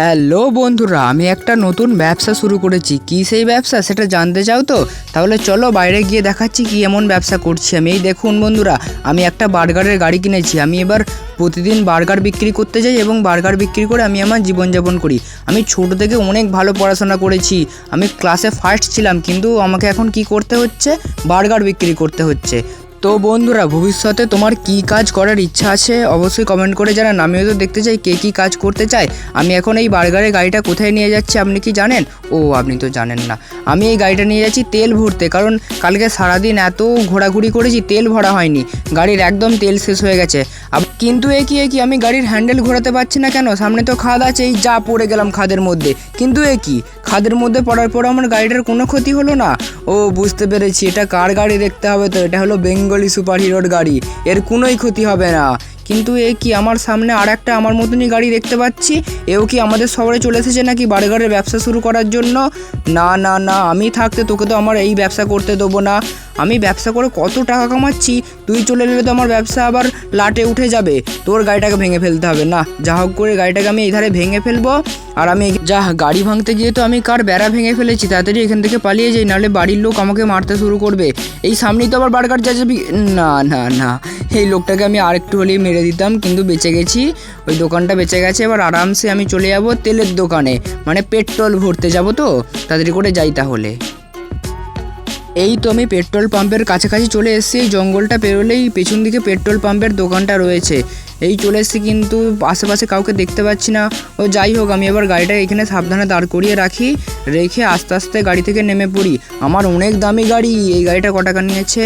Hello বন্ধুরা, আমি একটা নতুন ব্যবসা শুরু করেছি। কি সেই ব্যবসা? সেটা জানতে চাও তো? তাহলে চলো বাইরে গিয়ে দেখাচ্ছি কি এমন ব্যবসা করছি আমি। এই দেখুন বন্ধুরা, আমি একটা বার্গারের গাড়ি কিনেছি। আমি এবার প্রতিদিন বার্গার বিক্রি করতে যাই এবং বার্গার বিক্রি করে আমি আমার জীবনযাপন করি। আমি ছোট থেকে অনেক ভালো পড়াশোনা করেছি। আমি ক্লাসে ফার্স্ট ছিলাম, কিন্তু আমাকে এখন কি করতে হচ্ছে? বার্গার বিক্রি করতে হচ্ছে। তো বন্ধুরা, ভবিষ্যতে তোমার কি কাজ করার ইচ্ছা আছে অবশ্যই কমেন্ট করে জানান। আমিও তো দেখতে চাই কে কী কাজ করতে চায়। আমি এখন এই বার্গারের গাড়িটা কোথায় নিয়ে যাচ্ছি আপনি কি জানেন? ও, আপনি তো জানেন না। আমি এই গাড়িটা নিয়ে যাচ্ছি তেল ভরতে, কারণ কালকে সারাদিন এত ঘোরাঘুরি করেছি, তেল ভরা হয়নি। গাড়ির একদম তেল শেষ হয়ে গেছে। কিন্তু এ কি এ কি, আমি গাড়ির হ্যান্ডেল ঘোরাতে পারছি না কেন? সামনে তো খাদ আছে এই যা পড়ে গেলাম খাদের মধ্যে। কিন্তু এ কি, খাদের মধ্যে পড়ার পর আমার গাড়িটার কোনো ক্ষতি হলো না? ও, বুঝতে পেরেছি, এটা কার গাড়ি দেখতে হবে তো? এটা হলো বেঙ্গলি সুপার হিরোর গাড়ি। এর কোনোই ক্ষতি হবে না। কিন্তু এ কি আমার সামনে আর একটা আমার মতনই গাড়ি দেখতে পাচ্ছি? এও কি আমাদের শহরে চলে এসেছে নাকি বার্গারের ব্যবসা শুরু করার জন্য? না না না, আমি থাকতে তোকে তো আমার এই ব্যবসা করতে দেবো না। আমি ব্যবসা করে কত টাকা কামাচ্ছি? তুই চলে এলে তো আমার ব্যবসা আবার লাটে উঠে যাবে। তোর গাড়িটাকে ভেঙে ফেলতে হবে না। যা হোক করে গাড়িটাকে আমি এই ধারে ভেঙে ফেলব। আর আমি যা, গাড়ি ভাঙতে গিয়ে তো আমি কার বেড়া ভেঙে ফেলেছি? তাড়াতাড়ি এখান থেকে পালিয়ে যাই, নাহলে বাড়ির লোক আমাকে মারতে শুরু করবে। এই সামনেই তো আবার বার্গার যাবি না না না। এই লোকটাকে আমি আরেকটু হলেই মেরে দিতাম, কিন্তু বেঁচে গেছি। ওই দোকানটা বেঁচে গেছে, এবার আরামসে আমি চলে যাব তেলের দোকানে। মানে পেট্রোল ভরতে যাব তো? তাড়াতাড়ি করে যাই তাহলে। এই তো আমি পেট্রোল পাম্পের কাছাকাছি চলে এসেছি। এই জঙ্গলটা পেরোলেই পেছন দিকে পেট্রোল পাম্পের দোকানটা রয়েছে। এই চলে এসেছি কিন্তু আশেপাশে কাউকে দেখতে পাচ্ছি না। ও যাই হোক, আমি এবার গাড়িটা এখানে সাবধানে দাঁড় করিয়ে রাখি, রেখে আস্তে আস্তে গাড়ি থেকে নেমে পড়ি। আমার অনেক দামি গাড়ি, এই গাড়িটা ক টাকা নিয়েছে?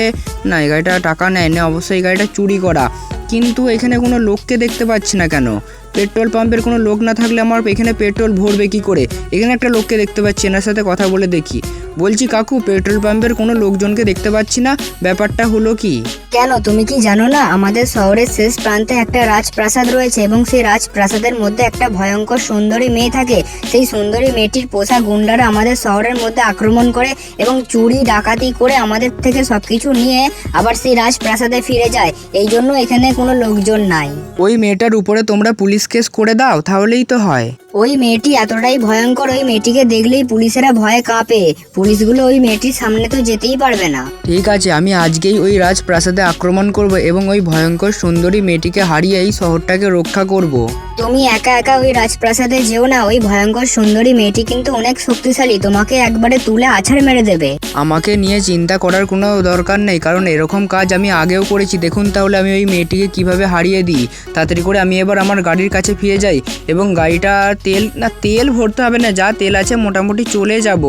না, এই গাড়িটা টাকা নেয় না অবশ্যই এই গাড়িটা চুরি করা। কিন্তু এখানে কোনো লোককে দেখতে পাচ্ছি না কেন? পেট্রোল পাম্পের কোনো লোক না থাকলে আমার এখানে পেট্রোল ভরবে কি করে? এখানে একটা লোককে দেখতে পাচ্ছি, এনার সাথে কথা বলে দেখি। বলছি কাকু পেট্রোল পাম্পের কোনো লোকজনকে দেখতে পাচ্ছি না। ব্যাপারটা হলো কি? কেন? তুমি কি জানো না আমাদের শহরের শেষ প্রান্তে একটা রাজপ্রাসাদ রয়েছে এবং সেই রাজপ্রাসাদের মধ্যে একটা ভয়ঙ্কর সুন্দরী মেয়ে থাকে। সেই সুন্দরী মেয়েটির পোষা গুন্ডারা আমাদের শহরের মধ্যে আক্রমণ করে এবং চুরি ডাকাতি করে আমাদের থেকে সবকিছু নিয়ে আবার সেই রাজপ্রাসাদে ফিরে যায়। এই জন্য এখানে কোনো লোকজন নাই। ওই মেয়েটার উপরে তোমরা পুলিশ কেস করে দাও তাহলেই তো হয়। ওই মেয়েটি এতটাই ভয়ঙ্কর ওই মেয়েটিকে দেখলেই পুলিশেরা ভয়ে কাঁপে। পুলিশগুলো ওই মেয়েটির সামনে তো যেতেই পারবে না। ঠিক আছে আমি আজকেই ওই রাজপ্রাসাদে আক্রমণ করব এবং ওই ভয়ঙ্কর সুন্দরী মেয়েটিকে হারিয়ে এই শহরটাকে রক্ষা করব। তুমি একা একা ওই রাজপ্রাসাদে যেও না ওই ভয়ঙ্কর সুন্দরী মেয়েটি কিন্তু অনেক শক্তিশালী তোমাকে একবারে তুলে আছাড় মেরে দেবে। আমাকে নিয়ে চিন্তা করার কোনো দরকার নেই কারণ এরকম কাজ আমি আগেও করেছি। দেখুন তাহলে আমি ওই মেয়েটিকে কীভাবে হারিয়ে দিই। তাড়াতাড়ি করে আমি এবার আমার গাড়ির কাছে ফিরে যাই এবং গাড়িটা তেল, না, তেল ভরতে হবে না, যা তেল আছে মোটামুটি চলে যাব।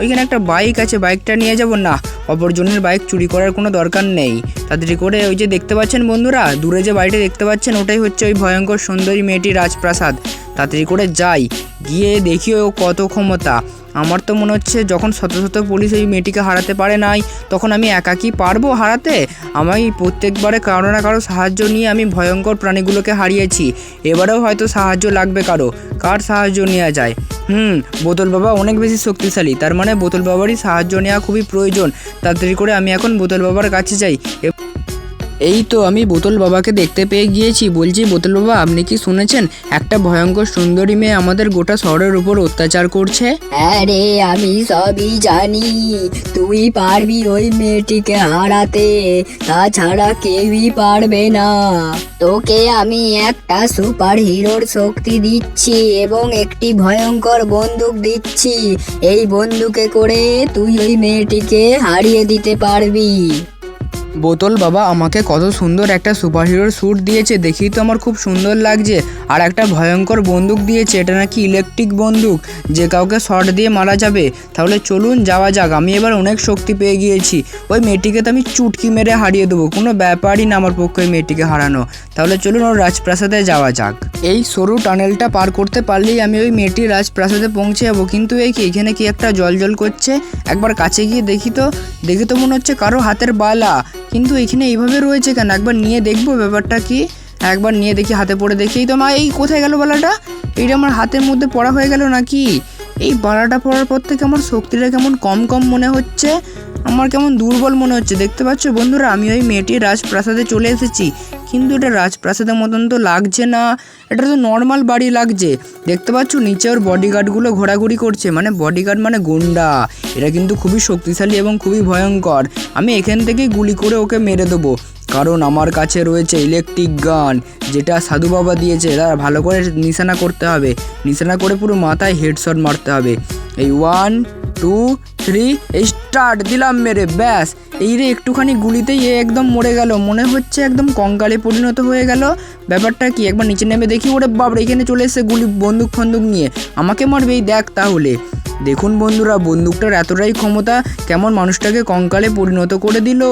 ওইখানে একটা বাইক আছে বাইকটা নিয়ে যাব। না, অপরজনের বাইক চুরি করার কোনো দরকার নেই। তাড়াতাড়ি করে ওই যে দেখতে পাচ্ছেন বন্ধুরা, দূরে যে বাড়িটা দেখতে পাচ্ছেন, ওটাই হচ্ছে ওই ভয়ঙ্কর সুন্দরী মেয়েটি রাজপ্রাসাদ। তাড়াতাড়ি করে যাই, গিয়ে দেখি ও কত ক্ষমতা। আমার তো মনে হচ্ছে যখন শত শত পুলিশ ওই মেয়েটিকে হারাতে পারে নাই, তখন আমি একা কি পারব হারাতে? আমি প্রত্যেকবারে কারও না কারও সাহায্য নিয়ে আমি ভয়ঙ্কর প্রাণীগুলোকে হারিয়েছি। এবারেও হয়তো সাহায্য লাগবে কারও। কার সাহায্য নেওয়া যায়? হুম, বোতল বাবা অনেক বেশি শক্তিশালী। তার মানে বোতল বাবারই সাহায্য নেওয়া খুবই প্রয়োজন। তাড়াতাড়ি করে আমি এখন বোতল বাবার কাছে যাই। এই তো আমি বোতল বাবাকে দেখতে পেয়ে গিয়েছি। বলছি, বোতল বাবা, আপনি কি শুনেছেন? একটা ভয়ঙ্কর সুন্দরী মেয়ে আমাদের গোটা শহরের উপর অত্যাচার করছে। আরে আমি সবই জানি। তুই পারবি ওই মেয়েটিকে হারাতে। তাছাড়া কেউই পারবে না। তোকে আমি একটা সুপার হিরোর শক্তি দিচ্ছি এবং একটি ভয়ঙ্কর বন্দুক দিচ্ছি। এই বন্দুকে করে তুই ওই মেয়েটিকে হারিয়ে দিতে পারবি। বোতল, বাবা, আমাকে কত সুন্দর একটা সুপারহিরোর স্যুট দিয়েছে, দেখেই তো আমার খুব সুন্দর লাগছে। আর একটা ভয়ঙ্কর বন্দুক দিয়েছে, এটা নাকি ইলেকট্রিক বন্দুক, যে কাউকে শর্ট দিয়ে মারা যাবে। তাহলে চলুন, যাওয়া যাক, আমি এবার অনেক শক্তি পেয়ে গিয়েছি। ওই মেয়েটিকে তো আমি চুটকি মেরে হারিয়ে দেবো, কোনো ব্যাপারই না আমার পক্ষে ওই মেয়েটিকে হারানো। তাহলে চলুন ওর রাজপ্রাসাদে যাওয়া যাক। এই সরু টানেলটা পার করতে পারলেই আমি ওই মেয়েটির রাজপ্রাসাদে পৌঁছে যাব কিন্তু এই কি, এখানে কি একটা জল জল করছে? একবার কাছে গিয়ে দেখি তো, দেখে তো মনে হচ্ছে কারও হাতের বালা। কিন্তু এখানে এইভাবে রয়েছে কেন? একবার নিয়ে দেখব ব্যাপারটা কি। একবার নিয়ে দেখি, হাতে পড়ে দেখি। এই তো মা, এই কোথায় গেল বালাটা? এইটা আমার হাতের মধ্যে পড়া হয়ে গেল নাকি? এই বালাটা পড়ার পর থেকে আমার শক্তিটা কেমন কম কম মনে হচ্ছে। আমার কেমন দুর্বল মনে হচ্ছে, দেখতে পাচ্ছ? বন্ধুরা, আমি ওই মেয়েটির রাজপ্রাসাদে চলে এসেছি। কিন্তু এটা রাজপ্রাসাদের মতন তো লাগছে না। এটা তো নর্মাল বাড়ি লাগছে। দেখতে পাচ্ছ? নিচে ওর বডিগার্ডগুলো ঘোরাঘুরি করছে। মানে বডিগার্ড মানে গুন্ডা। এটা কিন্তু খুবই শক্তিশালী এবং খুবই ভয়ঙ্কর। আমি এখান থেকেই গুলি করে ওকে মেরে দেবো। কারণ আমার কাছে রয়েছে ইলেকট্রিক গান, যেটা সাধু বাবা দিয়েছে। তার ভালো করে নিশানা করতে হবে। নিশানা করে পুরো মাথায় হেডশট মারতে হবে। এই ওয়ান টু থ্রি স্টার্ট দিলাম মেরে, ব্যাস। এই রে, একটুখানি গুলিতেই এ একদম মরে গেল। মনে হচ্ছে একদম কঙ্কালে পরিণত হয়ে গেল। ব্যাপারটা কি? একবার নিচে নেমে দেখি, ওরে বাবরে এখানে চলে এসে গুলি বন্দুক ফন্দুক নিয়ে। আমাকে মারবে, এই দেখ তাহলে। দেখুন বন্ধুরা, বন্দুকটার এতটাই ক্ষমতা কেমন মানুষটাকে কঙ্কালে পরিণত করে দিল।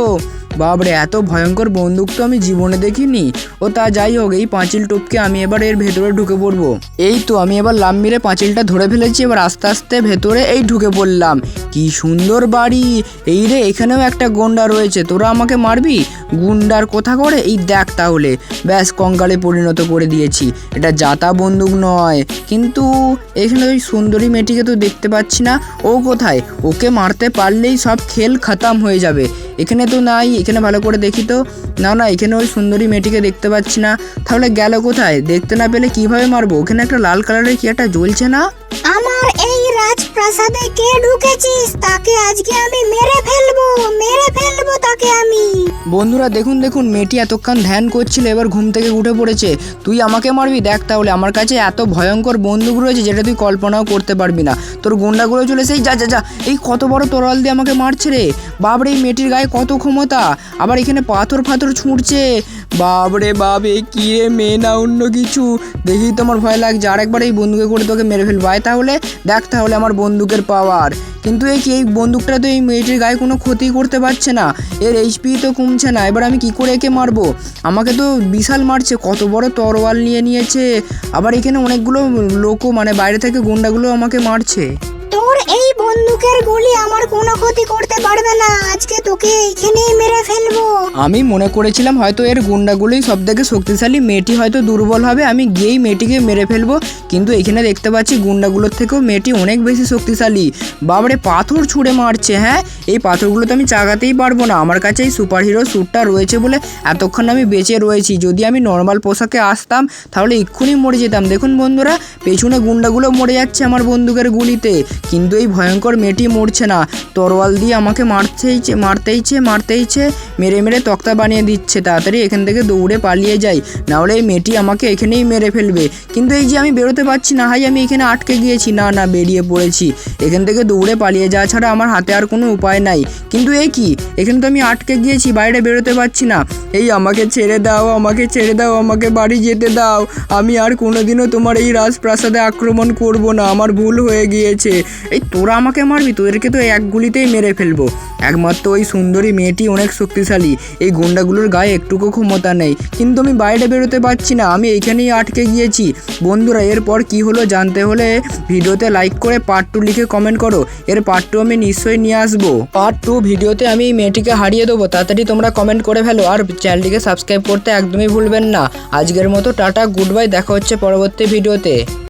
বাবরে এত ভয়ঙ্কর বন্দুক তো আমি জীবনে দেখিনি। ও তা যাই হোক, এই পাঁচিল টপকে আমি এবার এর ভেতরে ঢুকে পড়ব। এই তো, আমি এবার লাম মেরে পাঁচিলটা ধরে ফেলেছি, এবার আস্তে আস্তে ভেতরে এই ঢুকে পড়লাম। কি সুন্দর বাড়ি! এই রে, এখানেও একটা গন্ডা রয়েছে, তোরা আমাকে মারবি? গুন্ডার কোথা করে? এই দেখ তাহলে, ব্যাস কঙ্কালে পরিণত করে দিয়েছি। এটা জাতা বন্দুক নয়, কিন্তু এখানে ওই সুন্দরী মেয়েটিকে তো দেখতে পাচ্ছি না। ও কোথায়? ওকে মারতে পারলেই সব খেল খতম হয়ে যাবে। এখানে তো নাই, এখানে ভালো করে দেখি তো। না না, এখানে ওই সুন্দরী মেয়েটিকে দেখতে পাচ্ছি না। তাহলে গেল কোথায়? দেখতে না পেলে কীভাবে মারবো? ওখানে একটা লাল কালারের কি একটা জ্বলছে না? আমার এই রাজপ্রাসাদে কে ঢুকেছিস? তাকে আজকে আমি মেরে ফেলব মেরে ফেলব তাকে। বন্ধুরা, দেখুন দেখুন, মেয়েটি এতক্ষণ ধ্যান করছিল, এবার ঘুম থেকে উঠে পড়েছে। তুই আমাকে মারবি? দেখ তাহলে, আমার কাছে এত ভয়ঙ্কর বন্দুক রয়েছে যেটা তুই কল্পনাও করতে পারবি না। তোর গুন্ডাগুলো চলে সেই যা যা যা, এই কত বড় তরল দিয়ে আমাকে মারছে রে? বাবরে, এই মেয়েটির গায়ে কত ক্ষমতা? আবার এখানে পাথর ফাথর ছুঁড়ছে। বাবরে বাবে কি রে মেয়ে, না অন্য কিছু? দেখেই তো আমার ভয় লাগছে। আরেকবার এই বন্দুকে করে তোকে মেরে ফেলব। আয় তাহলে, দেখ তাহলে আমার বন্দুকের পাওয়ার কিন্তু এই এই বন্দুকটা তো এই মেয়েটির গায়ে কোনো ক্ষতি করতে পারছে না। এর এইচপি তো কমছে না। এবার আমি কি করে একে মারবো? আমাকে তো বিশাল মারছে। কত বড় তরোয়াল নিয়ে নিয়েছে। আবার এখানে অনেকগুলো লোকও মানে বাইরে থেকে গুন্ডাগুলো আমাকে মারছে। তোর এই বন্দুকের গুলি আমার কোনো ক্ষতি করতে পারবে না। আজকে তোকে এইখানেই মেরে ফেলব। আমি মনে করেছিলাম হয়তো এর গুন্ডাগুলোই সব থেকে শক্তিশালী, মেয়েটি হয়তো দুর্বল হবে, আমি গিয়েই মেয়েটিকে মেরে ফেলব। কিন্তু এখানে দেখতে পাচ্ছি গুন্ডাগুলোর থেকেও মেয়েটি অনেক বেশি শক্তিশালী। বাবারে পাথর ছুঁড়ে মারছে হ্যাঁ? এই পাথরগুলো তো আমি চাগাতেই পারব না। আমার কাছে এই সুপার হিরো স্যুটটা রয়েছে বলে এতক্ষণ আমি বেঁচে রয়েছি। যদি আমি নর্মাল পোশাকে আসতাম, তাহলে এক্ষুনি মরে যেতাম। দেখুন বন্ধুরা, পেছনে গুন্ডাগুলো মরে যাচ্ছে আমার বন্দুকের গুলিতে। কিন্তু এই ভয়ঙ্কর মেয়েটি মরছে না। তরোয়াল দিয়ে আমাকে মারতেইছে মারতেইছে মারতেইছে। মেরে মেরে তক্তা বানিয়ে দিচ্ছে। তাড়াতাড়ি এখান থেকে দৌড়ে পালিয়ে যাই। নাহলে এই মেয়েটি আমাকে এখানেই মেরে ফেলবে। কিন্তু এই যে আমি বেরোতে পারছি না, হাই, আমি এখানে আটকে গিয়েছি। না না, বেরিয়ে পড়েছি। এখান থেকে দৌড়ে পালিয়ে যাওয়া ছাড়া আমার হাতে আর কোনো উপায় নাই। কিন্তু এই কি? এখানে তো আমি আটকে গিয়েছি, বাইরে বেরোতে পারছি না। এই আমাকে ছেড়ে দাও, আমাকে ছেড়ে দাও, আমাকে বাড়ি যেতে দাও। আমি আর কোনোদিনও তোমার এই রাজপ্রাসাদে আক্রমণ করব না। আমার ভুল হয়ে গিয়েছে। এই তোরা আমাকে মারবি, তোদেরকে তো এক গুলিতেই মেরে ফেলব। একমাত্র ওই সুন্দরী মেয়েটি অনেক শক্তিশালী। এই গুন্ডাগুলোর গায়ে একটুকু ক্ষমতা নেই। কিন্তু আমি বাইরে বেরোতে পারছি না, আমি এইখানেই আটকে গিয়েছি। বন্ধুরা, এরপর কি হলো জানতে হলে ভিডিওতে লাইক করে পার্ট টু লিখে কমেন্ট করো। এর পার্ট টু আমি নিশ্চয়ই নিয়ে আসব। পার্ট টু ভিডিওতে আমি মেয়েটিকে হারিয়ে দেবো। তাড়াতাড়ি তোমরা কমেন্ট করে ফেলো আর চ্যানেলটিকে সাবস্ক্রাইব করতে একদমই ভুলবেন না। আজকের মতো টাটা গুড বাই দেখা হচ্ছে পরবর্তী ভিডিওতে।